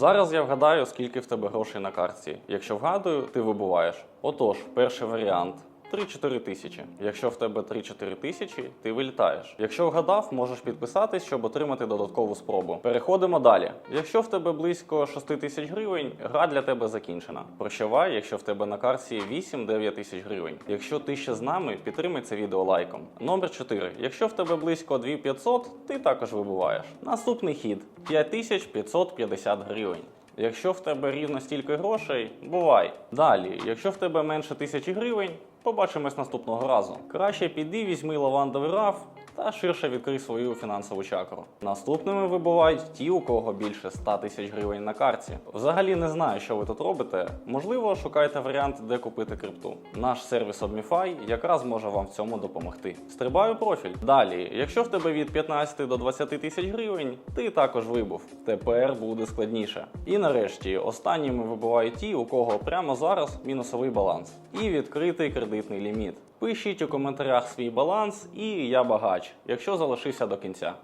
Зараз я вгадаю, скільки в тебе грошей на картці. Якщо вгадую, ти вибуваєш. Отож, перший варіант. 3-4 тисячі. Якщо в тебе 3-4 тисячі, ти вилітаєш. Якщо вгадав, можеш підписатись, щоб отримати додаткову спробу. Переходимо далі. Якщо в тебе близько 6 тисяч гривень, гра для тебе закінчена. Прощавай, якщо в тебе на картці 8-9 тисяч гривень. Якщо ти ще з нами, підтримай це відео лайком. Номер 4. Якщо в тебе близько 2500, ти також вибуваєш. Наступний хід 5550 гривень. Якщо в тебе рівно стільки грошей, бувай. Далі, якщо в тебе менше тисячі гривень, побачимось наступного разу. Краще піди, візьми лавандовий раф та ширше відкрий свою фінансову чакру. Наступними вибувають ті, у кого більше 100 тисяч гривень на карті. Взагалі не знаю, що ви тут робите. Можливо, шукайте варіант, де купити крипту. Наш сервіс Obmify якраз може вам в цьому допомогти. Стрибаю профіль. Далі, якщо в тебе від 15 до 20 тисяч гривень, ти також вибув. Тепер буде складніше. І нарешті останніми вибувають ті, у кого прямо зараз мінусовий баланс і відкритий кредитний ліміт. Пишіть у коментарях свій баланс, і я багач, якщо залишився до кінця.